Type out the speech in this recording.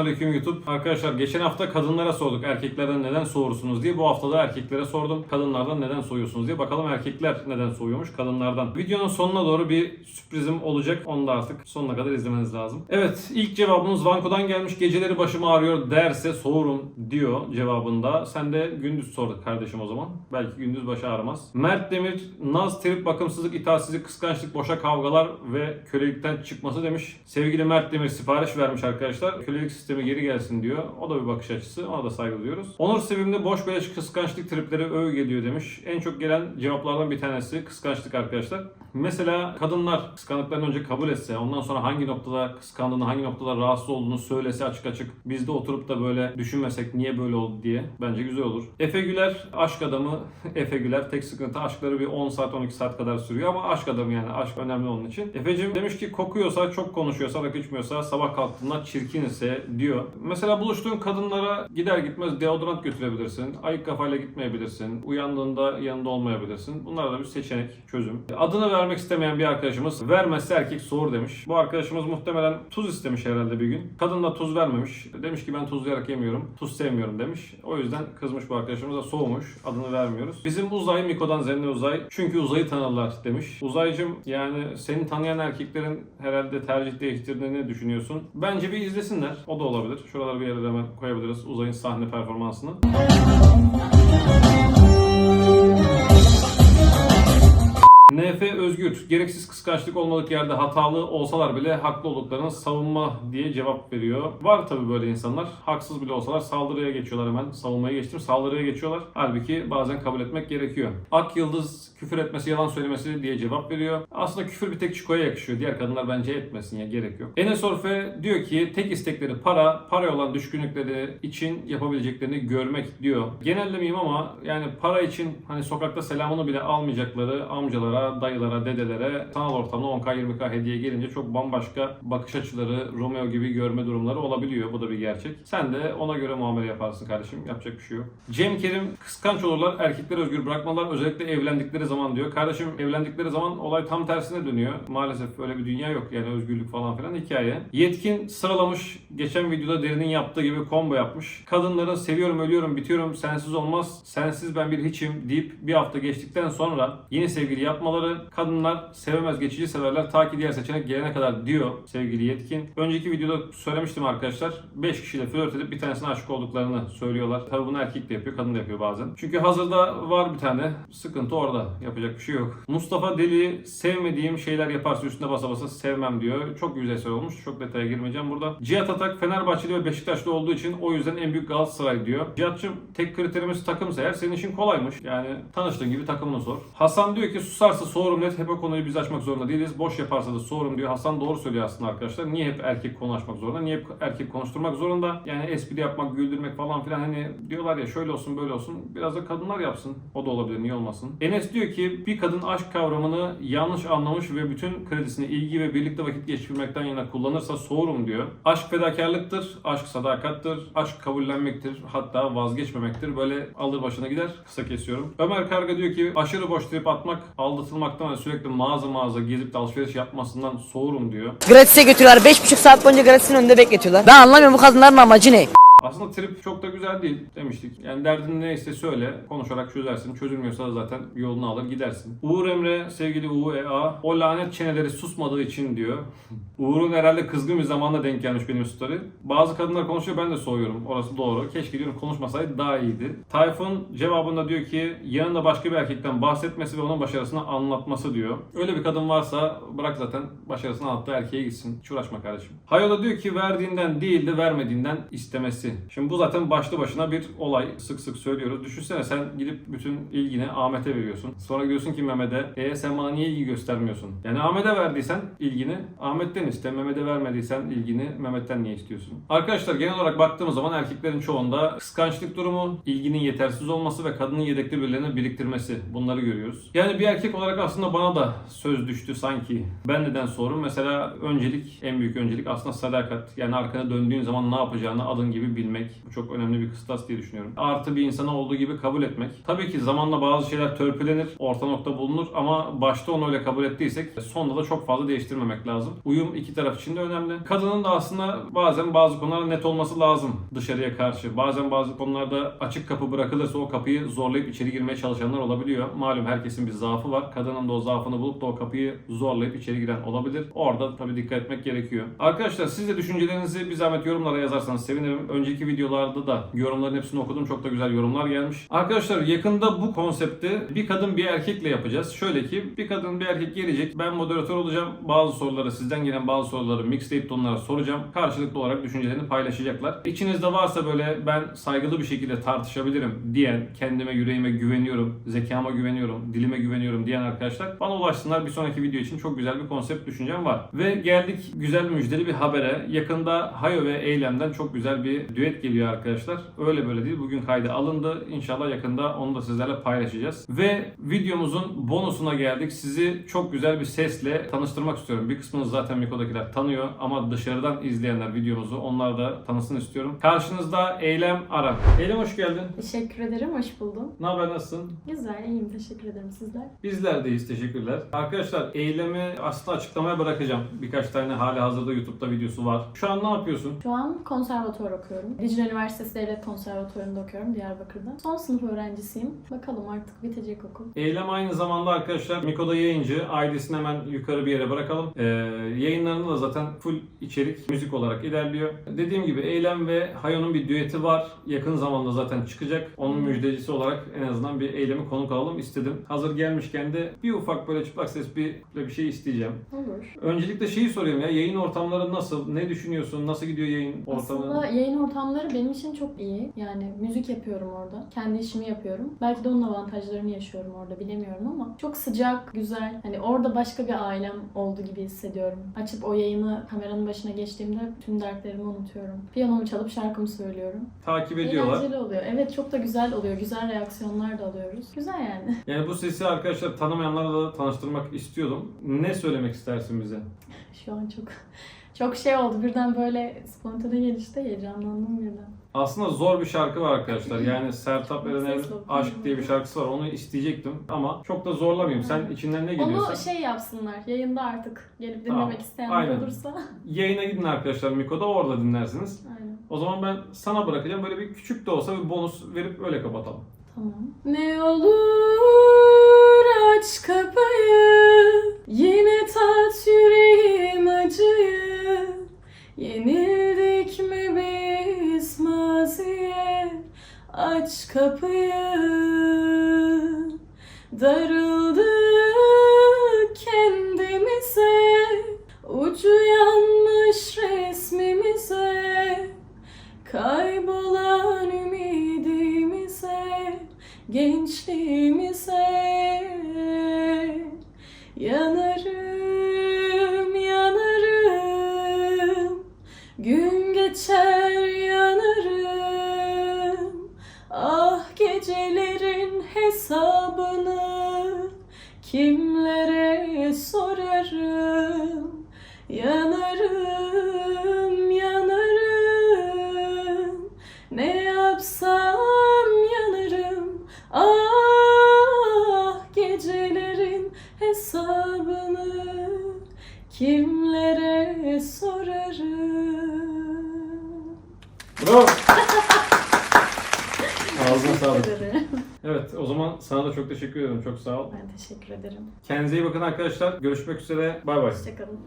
Selamünaleyküm YouTube. Arkadaşlar geçen hafta kadınlara sorduk erkeklerden neden soğursunuz diye. Bu hafta da erkeklere sordum. Kadınlardan neden soğuyorsunuz diye. Bakalım erkekler neden soğuyormuş kadınlardan. Videonun sonuna doğru bir sürprizim olacak. Onu da artık sonuna kadar izlemeniz lazım. Evet ilk cevabımız Vanko'dan gelmiş. Geceleri başım ağrıyor derse soğurum diyor cevabında. Sen de gündüz sorduk kardeşim o zaman. Belki gündüz başı ağrımaz. Mert Demir naz, trip, bakımsızlık, itaatsizlik, kıskançlık, boşa kavgalar ve kölelikten çıkması demiş. Sevgili Mert Demir sipariş vermiş arkadaşlar. Kölelik sistemi geri gelsin diyor. O da bir bakış açısı. Ona da saygı duyuyoruz. Onur Sevim'de boş beleş kıskançlık tripleri öv geliyor demiş. En çok gelen cevaplardan bir tanesi kıskançlık arkadaşlar. Mesela kadınlar kıskandıklarını önce kabul etse, ondan sonra hangi noktada kıskandığını, hangi noktada rahatsız olduğunu söylese açık açık. Biz de oturup da böyle düşünmesek niye böyle oldu diye bence güzel olur. Efe Güler aşk adamı. Efe Güler tek sıkıntı aşkları bir 10 saat 12 saat kadar sürüyor ama aşk adamı yani aşk önemli onun için. Efe'cim demiş ki kokuyorsa, çok konuşuyorsa, rakı içmiyorsa, sabah kalktığında çirkin ise diyor. Mesela buluştuğun kadınlara gider gitmez deodorant götürebilirsin. Ayık kafayla gitmeyebilirsin. Uyandığında yanında olmayabilirsin. Bunlar da bir seçenek, çözüm. Adını vermek istemeyen bir arkadaşımız vermezse erkek soğur demiş. Bu arkadaşımız muhtemelen tuz istemiş herhalde bir gün. Kadın da tuz vermemiş. Demiş ki ben tuzlayarak yemiyorum. Tuz sevmiyorum demiş. O yüzden kızmış bu arkadaşımız da soğumuş. Adını vermiyoruz. Bizim Uzay Miko'dan Zenne Uzay. Çünkü Uzay'ı tanırlar demiş. Uzaycım yani seni tanıyan erkeklerin herhalde tercih değiştirdiğini düşünüyorsun. Bence bir izlesinler. O da olabilir. Şuralara bir yere hemen koyabiliriz Uzay'ın sahne performansını. Özgür, gereksiz kıskançlık olmadık yerde hatalı olsalar bile haklı olduklarını savunma diye cevap veriyor. Var tabi böyle insanlar. Haksız bile olsalar saldırıya geçiyorlar hemen. Savunmaya geçtim. Saldırıya geçiyorlar. Halbuki bazen kabul etmek gerekiyor. Ak Yıldız küfür etmesi, yalan söylemesi diye cevap veriyor. Aslında küfür bir tek Çiko'ya yakışıyor. Diğer kadınlar bence etmesin ya gerek yok. Enes Orfe diyor ki tek istekleri para, paraya olan düşkünlükleri için yapabileceklerini görmek diyor. Genellemeyeyim ama yani para için hani sokakta selamını bile almayacakları amcalara, dayılara, dedelere sanal ortamda 10k 20k hediye gelince çok bambaşka bakış açıları, Romeo gibi görme durumları olabiliyor. Bu da bir gerçek. Sen de ona göre muamele yaparsın kardeşim. Yapacak bir şey yok. Cem Kerim kıskanç olurlar, erkekleri özgür bırakmalar özellikle evlendikleri zaman diyor. Kardeşim evlendikleri zaman olay tam tersine dönüyor. Maalesef öyle bir dünya yok. Yani özgürlük falan filan hikaye. Yetkin sıralamış. Geçen videoda derinin yaptığı gibi combo yapmış. Kadınları seviyorum, ölüyorum, bitiyorum, sensiz olmaz, sensiz ben bir hiçim deyip bir hafta geçtikten sonra yeni sevgili yapmaları, kadınlar sevemez geçici severler ta ki diğer seçenek gelene kadar diyor sevgili Yetkin. Önceki videoda söylemiştim arkadaşlar. 5 kişiyle flört edip bir tanesine aşık olduklarını söylüyorlar. Tabi bunu erkek de yapıyor, kadın da yapıyor bazen. Çünkü hazırda var bir tane. Sıkıntı orada. Yapacak bir şey yok. Mustafa Deli sevmediğim şeyler yaparsa üstüne basa basa sevmem diyor. Çok yüzeysel olmuş. Çok detaya girmeyeceğim burada. Cihat Atak Fenerbahçeli ve Beşiktaşlı olduğu için o yüzden en büyük Galatasaray diyor. Cihat'cığım tek kriterimiz takımsa eğer senin için kolaymış. Yani tanıştığın gibi takımını sor. Hasan diyor ki susarsa soğurum net. Hep o konuyu biz açmak zorunda değiliz. Boş yaparsa da soğurum diyor. Hasan doğru söylüyor aslında arkadaşlar. Niye hep erkek konu açmak zorunda? Niye hep erkek konuşturmak zorunda? Yani espri yapmak, güldürmek falan filan hani diyorlar ya şöyle olsun böyle olsun. Biraz da kadınlar yapsın. O da olabilir. Niye olmasın? Enes diyor ki bir kadın aşk kavramını yanlış anlamış ve bütün kredisini ilgi ve birlikte vakit geçirmekten yana kullanırsa soğurum diyor. Aşk fedakarlıktır, aşk sadakattır, aşk kabullenmektir, hatta vazgeçmemektir. Böyle alır başına gider. Kısa kesiyorum. Ömer Karga diyor ki aşırı boş trip atmak, aldatılmaktan ve sürekli mağaza mağaza gezip de alışveriş yapmasından soğurum diyor. Gratis'e götürüyorlar. 5,5 saat boyunca Gratis'in önünde bekletiyorlar. Ben anlamıyorum bu kadınların amacı ne? Aslında trip çok da güzel değil demiştik. Yani derdin neyse söyle, konuşarak çözersin. Çözülmüyorsa da zaten yolunu alır gidersin. Uğur Emre, sevgili UEA, o lanet çeneleri susmadığı için diyor. Uğur'un herhalde kızgın bir zamanda denk gelmiş benim story. Bazı kadınlar konuşuyor ben de soğuyorum. Orası doğru. Keşke diyorum konuşmasaydı daha iyiydi. Tayfun cevabında diyor ki yanında başka bir erkekten bahsetmesi ve onun başarısını anlatması diyor. Öyle bir kadın varsa bırak zaten başarısını anlattığı erkeğe gitsin. Hiç uğraşma kardeşim. Hayola diyor ki verdiğinden değil de vermediğinden istemesi. Şimdi bu zaten başlı başına bir olay. Sık sık söylüyoruz. Düşünsene sen gidip bütün ilgini Ahmet'e veriyorsun. Sonra diyorsun ki Mehmet'e e sen bana niye ilgi göstermiyorsun? Yani Ahmet'e verdiysen ilgini Ahmet'ten iste. Mehmet'e vermediysen ilgini Mehmet'ten niye istiyorsun? Arkadaşlar genel olarak baktığımız zaman erkeklerin çoğunda kıskançlık durumu, ilginin yetersiz olması ve kadının yedekli birilerini biriktirmesi. Bunları görüyoruz. Yani bir erkek olarak aslında bana da söz düştü sanki. Ben neden sorum? Mesela öncelik, en büyük öncelik aslında sadakat. Yani arkana döndüğün zaman ne yapacağını adın gibi bilmek bu çok önemli bir kıstas diye düşünüyorum. Artı bir insana olduğu gibi kabul etmek. Tabii ki zamanla bazı şeyler törpülenir, orta nokta bulunur ama başta onu öyle kabul ettiysek sonunda da çok fazla değiştirmemek lazım. Uyum iki taraf için de önemli. Kadının da aslında bazen bazı konularda net olması lazım dışarıya karşı. Bazen bazı konularda açık kapı bırakılırsa o kapıyı zorlayıp içeri girmeye çalışanlar olabiliyor. Malum herkesin bir zaafı var. Kadının da o zaafını bulup da o kapıyı zorlayıp içeri giren olabilir. Orada tabii dikkat etmek gerekiyor. Arkadaşlar siz de düşüncelerinizi bir zahmet yorumlara yazarsanız sevinirim. Önceki videolarda da yorumların hepsini okudum. Çok da güzel yorumlar gelmiş. Arkadaşlar yakında bu konsepti bir kadın bir erkekle yapacağız. Şöyle ki bir kadın bir erkek gelecek. Ben moderatör olacağım. Bazı soruları sizden gelen bazı soruları mixtape onlara soracağım. Karşılıklı olarak düşüncelerini paylaşacaklar. İçinizde varsa böyle ben saygılı bir şekilde tartışabilirim diyen, kendime yüreğime güveniyorum, zekama güveniyorum, dilime güveniyorum diyen arkadaşlar bana ulaşsınlar. Bir sonraki video için çok güzel bir konsept düşüncem var. Ve geldik güzel müjdeli bir habere. Yakında Hayo ve Eylem'den çok güzel bir düet geliyor arkadaşlar. Öyle böyle değil. Bugün kaydı alındı. İnşallah yakında onu da sizlerle paylaşacağız. Ve videomuzun bonusuna geldik. Sizi çok güzel bir sesle tanıştırmak istiyorum. Bir kısmınız zaten Miko'dakiler tanıyor ama dışarıdan izleyenler videomuzu onlar da tanısın istiyorum. Karşınızda Eylem Aran. Eylem hoş geldin. Teşekkür ederim, hoş buldum. Ne haber nasılsın? Güzel, iyiyim. Teşekkür ederim sizler. Bizler deyiz teşekkürler. Arkadaşlar eylemi aslında açıklamaya bırakacağım. Birkaç tane hali hazırda YouTube'da videosu var. Şu an ne yapıyorsun? Şu an konservatuvar okuyorum. Dicle Üniversitesi Devlet Konservatuvarı'nda okuyorum Diyarbakır'da. Son sınıf öğrencisiyim. Bakalım artık bitecek okul. Eylem aynı zamanda arkadaşlar Miko'da yayıncı. ID'sini hemen yukarı bir yere bırakalım. Ee, yayınlarında da zaten full içerik müzik olarak ilerliyor. Dediğim gibi Eylem ve Hayo'nun bir düeti var. Yakın zamanda zaten çıkacak. Onun müjdecisi olarak en azından bir Eylem'i konuk alalım istedim. Hazır gelmişken de bir ufak böyle çıplak ses bir, böyle bir şey isteyeceğim. Olur. Öncelikle şeyi sorayım ya yayın ortamları nasıl? Ne düşünüyorsun? Nasıl gidiyor yayın ortamı? Aslında yayın ortamları benim için çok iyi. Yani müzik yapıyorum orada. Kendi işimi yapıyorum. Belki de onun avantajlarını yaşıyorum orada bilemiyorum ama çok sıcak, güzel. Hani orada başka bir ailem oldu gibi hissediyorum. Açıp o yayını kameranın başına geçtiğimde tüm dertlerimi unutuyorum. Piyanomu çalıp şarkımı söylüyorum. Takip ediyorlar. Eğlenceli oluyor. Evet çok da güzel oluyor. Güzel reaksiyonlar da alıyoruz. Güzel yani. Yani bu sesi arkadaşlar tanımayanlarla da tanıştırmak istiyordum. Ne söylemek istersin bize? Şu an çok çok şey oldu. Birden böyle spontane gelişte heyecanlandım birden. Aslında zor bir şarkı var arkadaşlar. Yani Sertab Erener'in. Aşk diye bir şarkısı var. Onu isteyecektim ama çok da zorlamayayım. Sen içinden ne geliyorsa. Onu şey yapsınlar. Yayında artık gelip Tamam, dinlemek isteyenler aynen. olursa. Yayına gidin arkadaşlar Miko'da orada dinlersiniz. Aynen. O zaman ben sana bırakacağım. Böyle bir küçük de olsa bir bonus verip öyle kapatalım. Tamam. Ne olur aç kapıyı Yine tat yüreğim acıyı Yenildik mi biz maziye Aç kapıyı. Darıldık kendimize. Ucu yanmış resmimize. Kaybolan ümidimize. Gençliğimize. Yanarım, gecelerin hesabını Kimlere sorarım? Yanarım, yanarım. Ne yapsam yanarım? Ah gecelerin hesabını Kimlere sorarım? Bravo. Ederim. Evet o zaman sana da çok teşekkür ederim. Çok sağ ol. Ben teşekkür ederim. Kendinize iyi bakın arkadaşlar. Görüşmek üzere. Bay bay. Hoşçakalın.